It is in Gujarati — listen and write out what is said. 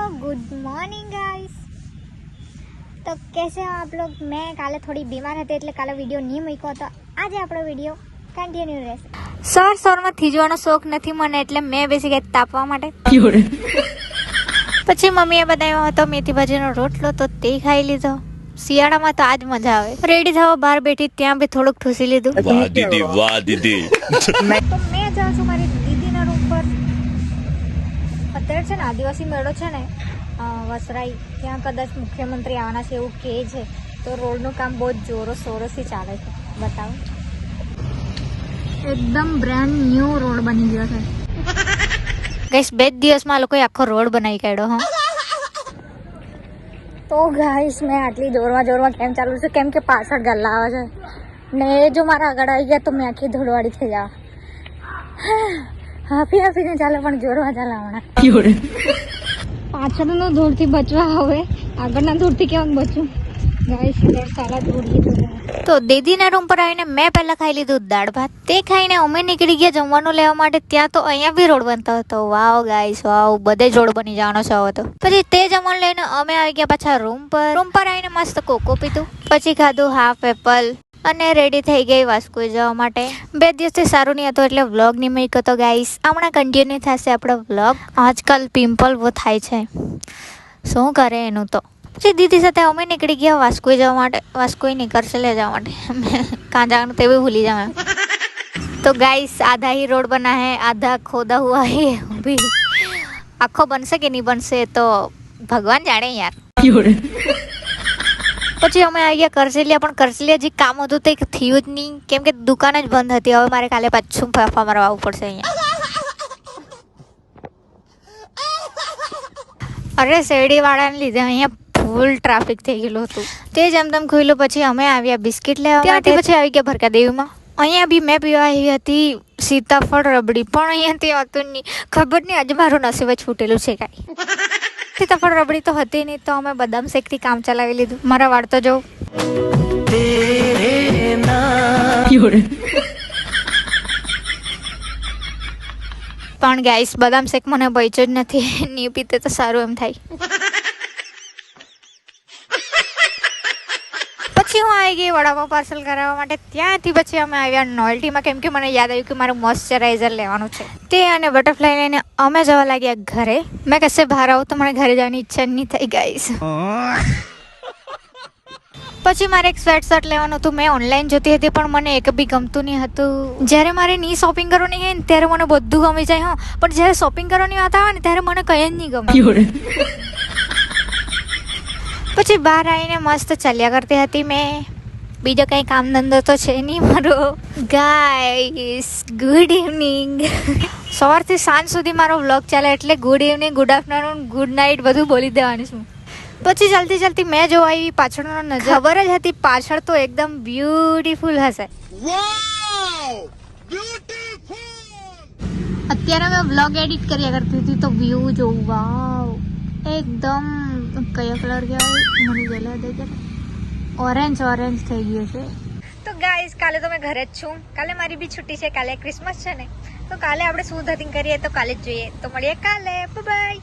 गुड मॉर्निंग गाइस તો कैसे हो आप लोग मैं કાલે થોડી બીમાર હતી એટલે કાલે વિડીયો નહીં મૂક્યો તો આજે આપણો વિડીયો કન્ટિન્યુ રહેશે સવાર સવારમાં થીજવાનો શોખ નથી મને એટલે મેં બેસી ગઈ તાપવા માટે પછી મમ્મીએ બનાવ્યો હતો મેથી ભાજીનો રોટલો તો તે ખાઈ લીધો શિયાળામાં તો આજ મજા આવે રેડી થવા બહાર બેઠી ત્યાં બી થોડુંક ઠૂસી લીધું વાહ દીદી વાહ દીદી તો મેં જાઉં છું મારી દીદીના રૂમ પર અત્યારે છે ને આદિવાસી મેળો છે ને અ, વસરાઈ ત્યાં કદાચ મુખ્યમંત્રી આવવાના છે એવું કહે છે. તો રોડનું કામ બહુ જ જોરો શોરોથી ચાલે છે. બતાવો. એકદમ બ્રાન્ડ ન્યૂ રોડ બની ગયો છે. ગઈસ બે જ દિવસમાં આ લોકોએ આખો રોડ બનાવી કાઢ્યો હા. તો ગાઈસ મેં આટલી જોરમાં જોરમાં કેમ ચાલુ છે? કેમ કે પાછળ ગલ્લા આવે છે. ને એ જો મારા આગળ આવી ગયા તો મેં આખી ધોળવાડી થઈ જાવ. હાફી હાફીને ચાલે પણ જોરવા ચાલે હમણાં. પાછળનો ધૂળથી બચવા હવે આગળના ધૂળથી કેમ બચું ગાઈસ સાલા ધૂળી તો દીદીના રૂમ પર આવીને મેં પહેલા ખાઈ લીધું દાળ ભાત. તે ખાઈને અમે નીકળી ગયા જમવાનું લેવા માટે. ત્યાં તો અહીંયા બી રોડ બનતો હતો. Wow guys wow. બધે જ રોડ બની જવાનો છે હતો પછી તે જમવાનું લઈને અમે આવી ગયા પાછા રૂમ પર. રૂમ પર આવીને મસ્ત કોકો પીધું. પછી ખાધું હાફ એપલ અને રેડી થઈ ગઈ વાસ્કો જવા માટે. બે દિવસથી સારું નહીં હતું એટલે વ્લોગ નહીં મૂક્યો હતો ગાઈસ હમણાં કન્ટિન્યુ થશે આપણો વ્લોગ આજકાલ પિમ્પલ બહુ થાય છે. શું કરે એનું તો? પછી દીદી સાથે અમે નીકળી ગયા વાસ્કો જવા માટે. વાસ્કો નીકળશે લે જવા માટે. કાંજાનું તે બી ભૂલી જાઉં તો ગાઈસ આધા હી રોડ બના હે, આધા ખોદા હુઆ હે. ભી આખો બનશે કે નહીં બનશે તો ભગવાન જાણે યાર. પછી અમે આવી ગયા કરસલિયા પણ કરસલિયા જે કામ હતું તે થયું જ નહીં. કેમ કે દુકાન જ બંધ હતી. હવે મારે કાલે પાછું ફાફા મારવા આવવું પડશે અહીંયા. અરે શેરડી વાળાને લીધે અહીંયા ફૂલ ટ્રાફિક થઈ ગયેલું હતું. તે જેમ તેમ ખુલ્લું પછી અમે આવ્યા બિસ્કિટ લેવા ત્યાંથી પછી આવી ગયા ભરકા દેવીમાં અહીંયા બી મેં પીવા આવી હતી સીતાફળ રબડી. પણ અહીંયાથી હતું નહીં. ખબર નહીં આજે મારું નસીબ જ ફૂટેલું છે કાંઈ. સીતાફળ રબડી તો હતી નહીં, તો અમે બદામ શેકથી કામ ચલાવી લીધું. મારા વાળ તો જો. પણ ગાઈસ બદામ શેક મને બચ્યો જ નથી. નહીં પીતે તો સારું એમ થાય. પછી હું આવી ગઈ વડાપાવ પાર્સલ કરાવવા માટે. ત્યાંથી પછી અમે આવ્યા નોયલ્ટીમાં કેમ કે મને યાદ આવ્યું કે મારું મોઇશ્ચરાઇઝર લેવાનું છે. તે અને બટરફ્લાય લઈને અમે જવા લાગ્યા ઘરે. મેં કશે બહાર આવું તો મને ઘરે જવાની ઈચ્છા નહીં થઈ ગઈ પછી મારે એક સ્વેટ શર્ટ લેવાનું હતું. મેં ઓનલાઈન જોતી હતી, પણ મને એક બી ગમતું નહીં હતું. જ્યારે મારે ની શોપિંગ કરવાની હોય ને, ત્યારે મને બધું ગમી જાય, હા. પણ જ્યારે શોપિંગ કરવાની વાત આવે ને, ત્યારે મને કંઈ જ નહીં ગમે. પછી બહાર આવીને મસ્ત ચાલ્યા કરતી હતી મેં. બીજો કંઈ કામ ધંધો તો છે નહીં મારો. ગાઈસ ગુડ ઇવનિંગ સવારથી સાંજ સુધી મારો વ્લોગ ચાલે એટલે good evening good afternoon good night બધું બોલી દેવાની છું. પછી ચાલતી ચાલતી મેં જોવા આવી પાછળનો નજર ખબર જ હતી પાછળ તો એકદમ બ્યુટીફુલ હશે. અત્યારે મેં વ્લોગ એડિટ કર્યા કરતી હતી તો વ્યૂ જોઉં વાવ એકદમ કયો કલર કહેવાય મને જલા દે જરા ઓરેન્જ ઓરેન્જ થઈ ગયો છે. તો ગાઈસ કાલે તો મેં ઘરે જ છું. કાલે મારી બી છુટ્ટી છે. કાલે ક્રિસમસ છે ને. તો કાલે આપણે શું ધતિંગ કરીએ તો કાલે જ જોઈએ. તો મળીએ કાલે. બાય